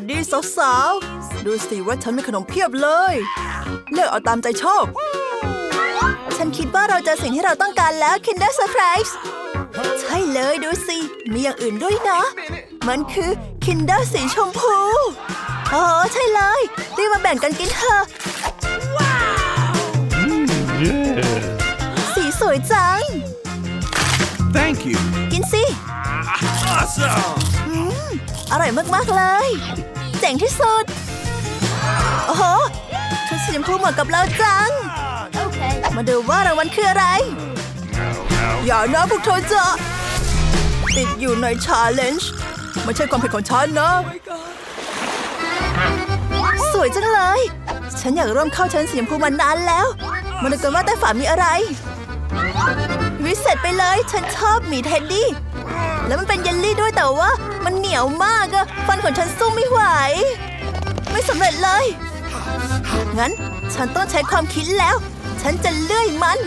สดีสาวๆ ดูสิว่าฉันมีขนมเพียบเลย เลือกเอาตามใจชอบ ฉันคิดว่าเราเจอสิ่งที่เราต้องการแล้ว Kinder Surprise ใช่เลยดูสิ มีอย่างอื่นด้วยนะ มันคือ Kinder สีชมพูอ๋อใช่เลยรีบมาแบ่งกันกินเถอะ Yeah. สีสวยจัง Thank you. กินสิ Awesome. อร่อยมาก ๆ เลย เจ๋งที่สุด โอ้โหชุดสีชมพูเหมาะกับเราจัง มาดูว่ารางวัลคืออะไร อย่านะพวกเธอจะติดอยู่ในชาเลนจ์ไม่ใช่ความผิดของฉันนะ สวยจังเลย ฉันอยากร่วมเข้าชั้นสีชมพูมานานแล้ว มาดูกันว่าใต้ฝามีอะไร วิเศษไปเลย ฉันชอบหมีเท็ดดี้ แล้วมันเป็นเยลลี่ด้วยแต่ว่า มันเหนียวมากอะฟันของฉันสู้ไม่ไหว ไม่สำเร็จเลย งั้นฉันต้องใช้ความคิดแล้ว ฉันจะเลื่อยมัน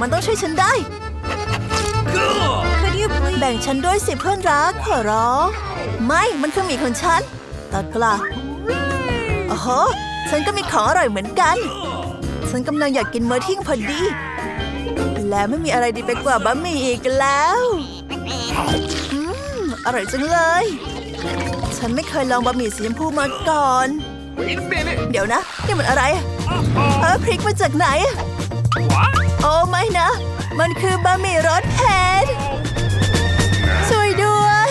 มันต้องช่วยฉันได้ แบ่งฉันด้วยสิเพื่อนรักขอร้อง ไม่มันคือหมีของฉันตะกละโอ้โหฉันก็มีของอร่อยเหมือนกัน ฉันกำลังอยากกินมื้อเที่ยงพอดี และไม่มีอะไรดีไปกว่าบะหมี่อีกแล้วอืมอร่อยจังเลย ฉันไม่เคยลองบะหมี่สีชมพูมาก่อน เดี๋ยวนะนี่มันอะไรเออพริกมาจากไหน โอ้ไม่นะ มันคือบะหมี่รสเผ็ดช่วยด้วย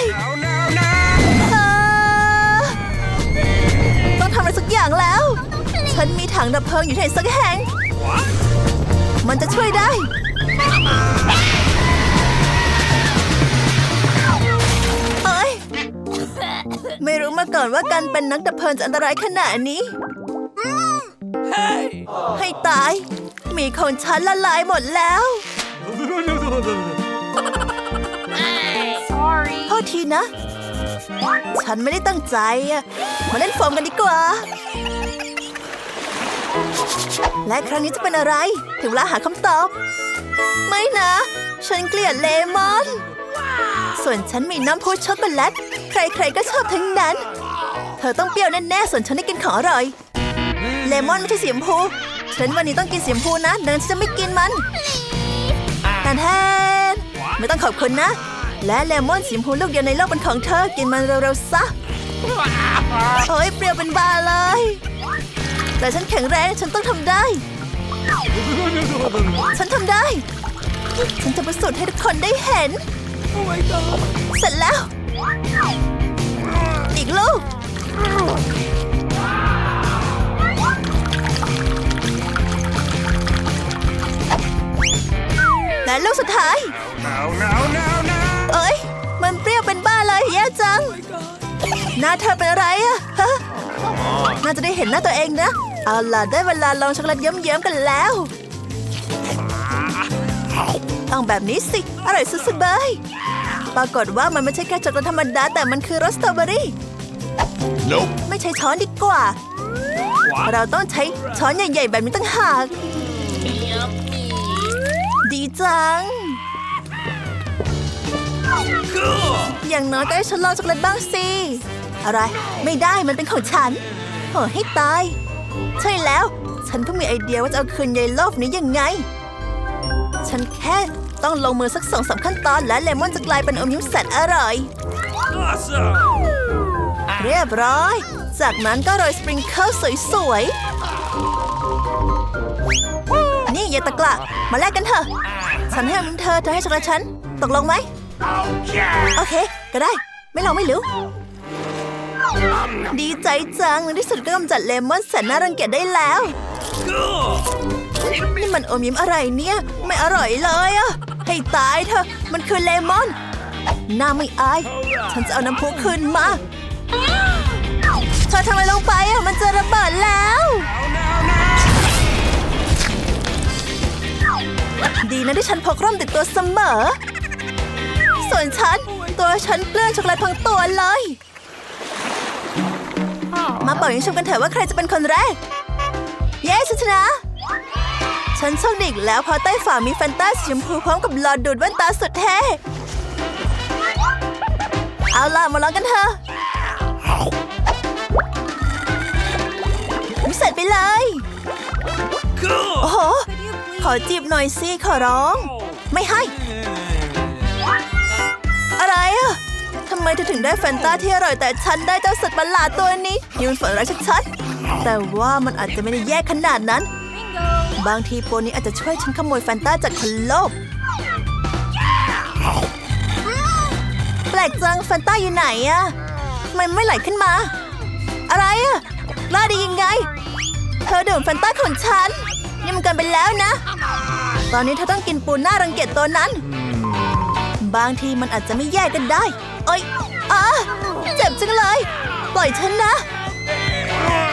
ต้องทำอะไรสักอย่างแล้ว ฉันมีถังดับเพลิงอยู่ที่ไหนสักแห่งมันจะช่วยได้ เอ้ย ไม่รู้มาก่อนว่าการเป็นนักดับเพลิงจะอันตรายขนาดนี้ Hey. ให้ตาย มีของฉันละลายหมดแล้ว Sorry. โทษทีนะ ฉันไม่ได้ตั้งใจอะมาเล่นโฟมกันดีกว่า และครั้งนี้จะเป็นอะไร ถึงเวลาหาคำตอบ ไม่นะ ฉันเกลียดเลมอน ส่วนฉันมีน้ำพุช็อกโกแลต ใครๆก็ชอบทั้งนั้น เธอต้องเปรี้ยวแน่ๆ ส่วนฉันได้กินของอร่อย เลมอนไม่ใช่สีชมพู ฉันวันนี้ต้องกินสีชมพูนะดังนั้นฉันจะไม่กินมันแทนแทนไม่ต้องขอบคุณนะ และเลมอนสีชมพูลูกเดียวในโลกเป็นของเธอ กินมันเร็วๆซะโอ้ยเปรี้ยวเป็นบ้าเลย แต่ฉันแข็งแรง ฉันต้องทำได้ ฉันทำได้ ฉันจะประสูติให้ทุกคนได้เห็น Oh my god. เสร็จแล้ว อีกลูก และลูกสุดท้าย No, no, no, no. เอ้ย มันเปรี้ยวเป็นบ้าเลยแย่จัง หน้าเธอเป็นอะไรอะฮะ น่าจะได้เห็นหน้าตัวเองนะ เอาล่ะได้เวลาลองช็อกโกแลตเยิ้มๆกันแล้ว ต้องแบบนี้สิ อร่อยสุดๆเลยปรากฏว่ามันไม่ใช่แค่ช็อกโกแลตธรรมดา แต่มันคือรสสตรอเบอรี่ Nope. ไม่ใช้ช้อนดีกว่า What? เราต้องใช้ช้อนใหญ่ๆ แบบนี้ตั้งหาก ดีจัง Cool. อย่างน้อยก็ให้ฉันลองช็อกโกแลตบ้างสิ อะไร ไม่ได้ มันเป็นของฉันโหให้ตาย ใช่แล้ว ฉันเพิ่งมีไอเดียว่าจะเอาคืนยายโลบนี้ยังไง ฉันแค่ต้องลงมือสักสองสามขั้นตอนและเลมอนจะกลายเป็นอมยิ้มแสนอร่อย Awesome. เรียบร้อย จากนั้นก็โรยสปริงเกิลสวยๆ นี่อย่าตะกละ มาแลกกันเถอะ ฉันให้อมยิ้มเธอเธอให้ช็อกโกแลตฉัน ตกลงไหม Okay. โอเค ก็ได้ ไม่ลองไม่รู้ ดีใจจังในที่สุดก็กำจัดเลมอนแสนน่ารังเกียจได้แล้ว Cool. Wait a นี่มันอมยิ้มอะไรเนี่ย ไม่อร่อยเลยอะให้ตายเถอะ มันคือเลมอนหน้าไม่อาย ฉันจะเอาน้ำพุขึ้นมาเธอทำอะไรลงไปอะมันจะระเบิดแล้วดีนะที่ฉันพกร่มติดตัวเสมอ ส่วนฉัน ตัวฉันเกลื่อนช็อกโกแลตทั้งตัวเลย มาเป่ายิงชุบกันเถอะว่าใครจะเป็นคนแรก เย้ฉัชนะ ฉันโชคดีแล้วเพราะใต้ฝ่ามีแฟนตาสีชมพูพร้อมกับหลอดดูดแว่นตาสุดเท่เอาล่ะมาลองกันเถอะเสร็จไปเลย โอ้โห ขอจีบหน่อยสิขอร้อง ไม่ให้ อะไรอะ มเธอถึงได้แฟนตาที่อร่อยแต่ฉันได้เจ้าสัตว์ประหลาดตัวนี้นี่มันฝันร้ายชัดๆแต่ว่ามันอาจจะไม่ได้แย่ขนาดนั้น บางทีโปนี้อาจจะช่วยฉันขโมยแฟนตาจากคนโลภแปลกจังแฟนตาอยู่ไหนอะทำไมไม่ไหลขึ้นมา อะไรอะกล้าได้ยังไง เธอดื่มแฟนตาของฉัน นี่มันเกินไปแล้วนะ ตอนนี้เธอต้องกินปูน่ารังเกียจตัวนั้น บางทีมันอาจจะไม่แย่กันได้ เอ้ย อะเจ็บจังเลย ปล่อยฉันนะ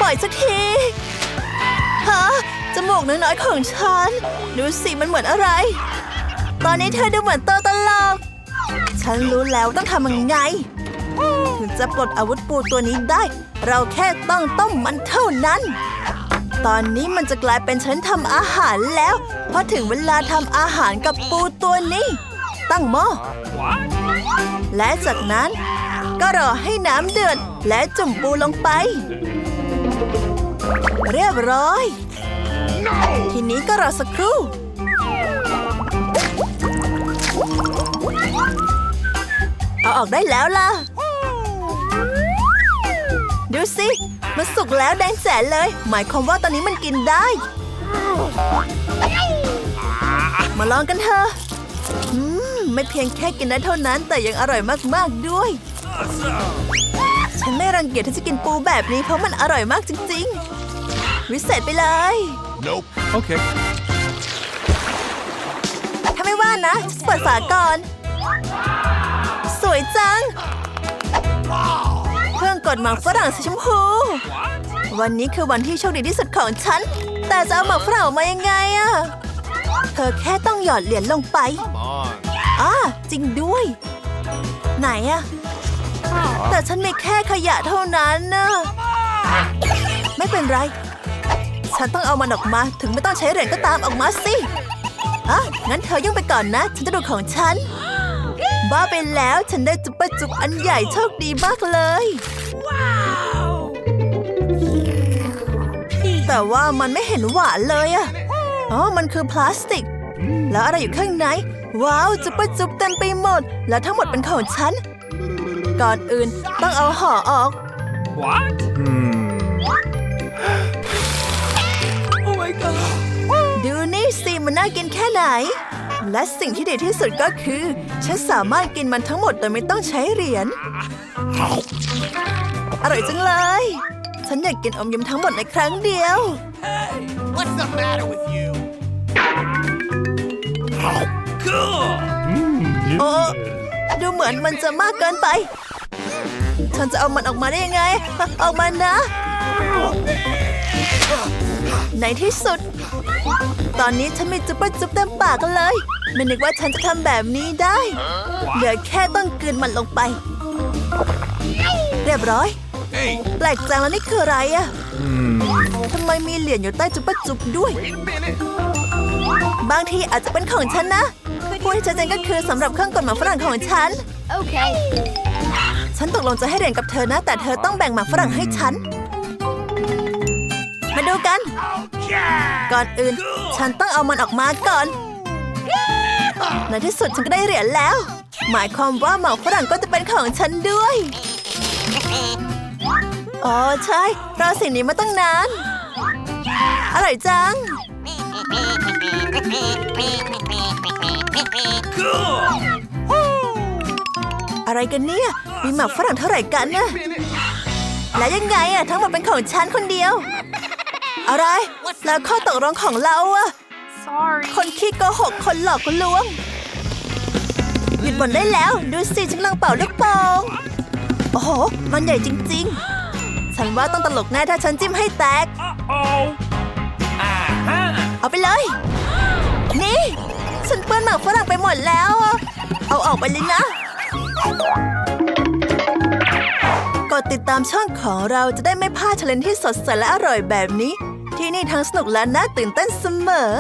ปล่อยสักทีฮะจมูกน้อยๆของฉัน ดูสิมันเหมือนอะไร ตอนนี้เธอดูเหมือนตัวตลก ฉันรู้แล้วต้องทำยังไง ถึงจะปลดอาวุธปูตัวนี้ได้ เราแค่ต้องต้มมันเท่านั้น ตอนนี้มันจะกลายเป็นฉันทำอาหารแล้ว เพราะถึงเวลาทำอาหารกับปูตัวนี้ ตั้งหม้อและจากนั้นก็รอให้น้ำเดือดและจุ่มปูลงไป เรียบร้อยทีนี้ก็รอสักครู่ เอาออกได้แล้วล่ะ ดูสิ มันสุกแล้วแดงแจ๋เลย หมายความว่าตอนนี้มันกินได้ มาลองกันเถอะ ไม่เพียงแค่กินได้เท่านั้น แต่ยังอร่อยมากๆด้วย Awesome. ฉันไม่รังเกียจที่จะกินปูแบบนี้เพราะมันอร่อยมากจริง ๆ วิเศษไปเลย Nope. Okay. ถ้าไม่ว่านะฉันเปิดฝาก่อน สวยจังเครื่องกดหมากฝรั่งสีชมพู วันนี้คือวันที่โชคดีที่สุดของฉัน แต่จะเอาหมากฝรั่งออกมายังไงอะ เธอแค่ต้องหยอดเหรียญลงไป Come on. อ่าจริงด้วย ไหนอะแต่ฉันมีแค่ขยะเท่านั้นนะไม่เป็นไร ฉันต้องเอามันออกมา ถึงไม่ต้องใช้เหรียญก็ตามออกมาสิอะงั้นเธอยุ่งไปก่อนนะ ฉันจะดูของฉัน บ้าไปแล้วฉันได้จุ๊บปะจุ๊บอันใหญ่โชคดีมากเลย แต่ว่ามันไม่เห็นหวานเลยอะอ๋อ มันคือพลาสติก แล้วอะไรอยู่ข้างใน ว้าวจุ๊บปะจุ๊บเต็มไปหมด แล้วทั้งหมดเป็นของฉัน ก่อนอื่นต้องเอาห่อออก What? oh my god. ดูนี่สิมันน่ากินแค่ไหน และสิ่งที่ดีที่สุดก็คือ ฉันสามารถกินมันทั้งหมดโดยไม่ต้องใช้เหรียญ อร่อยจังเลย ฉันอยากกินอมยิ้มทั้งหมดในครั้งเดียว What's the matter with you? โอ้ดูเหมือนมันจะมากเกินไป ฉันจะเอามันออกมาได้ยังไง ออกมานะ ในที่สุด ตอนนี้ฉันมีจุ๊บปะจุ๊บเต็มปากเลย ไม่นึกว่าฉันจะทำแบบนี้ได้ เหลือแค่ต้องกลืนมันลงไป เรียบร้อย แปลกจังแล้วนี่คืออะไรอะทำไมมีเหรียญอยู่ใต้จุ๊บปะจุ๊บด้วย บางทีอาจจะเป็นของฉันนะ พูดให้ชัดเจนก็คือสำหรับเครื่องกดหมากฝรั่งของฉัน Okay. ฉันตกลงจะให้เหรียญกับเธอนะ แต่เธอต้องแบ่งหมากฝรั่งให้ฉัน มาดูกัน Yeah. ก่อนอื่น ฉันต้องเอามันออกมาก่อน ในที่สุดฉันก็ได้เหรียญแล้ว หมายความว่าหมากฝรั่งก็จะเป็นของฉันด้วย อ๋อใช่รอสิ่งนี้มาตั้งนาน อร่อยจัง Cool. อะไรกันเนี่ย มีหมากฝรั่งเท่าไหร่กันนะและยังไงอะทั้งหมดเป็นของฉันคนเดียว อะไร แล้วข้อตกลงของเราอะ Sorry. คนขี้โกหกคนหลอกคนลวง หยุดบ่นได้แล้ว ดูสิฉันกำลังเป่าลูกโป่งโอ้โห มันใหญ่จริง ๆ ฉันว่าต้องตลกแน่ถ้าฉันจิ้มให้แตก ฉันเปื้อนหมากฝรั่งไปหมดแล้ว เอาออกไปเลยนะ กดติดตามช่องของเราจะได้ไม่พลาดเทเลนที่สดใสและอร่อยแบบนี้ ที่นี่ทั้งสนุกและน่าตื่นเต้นเสมอ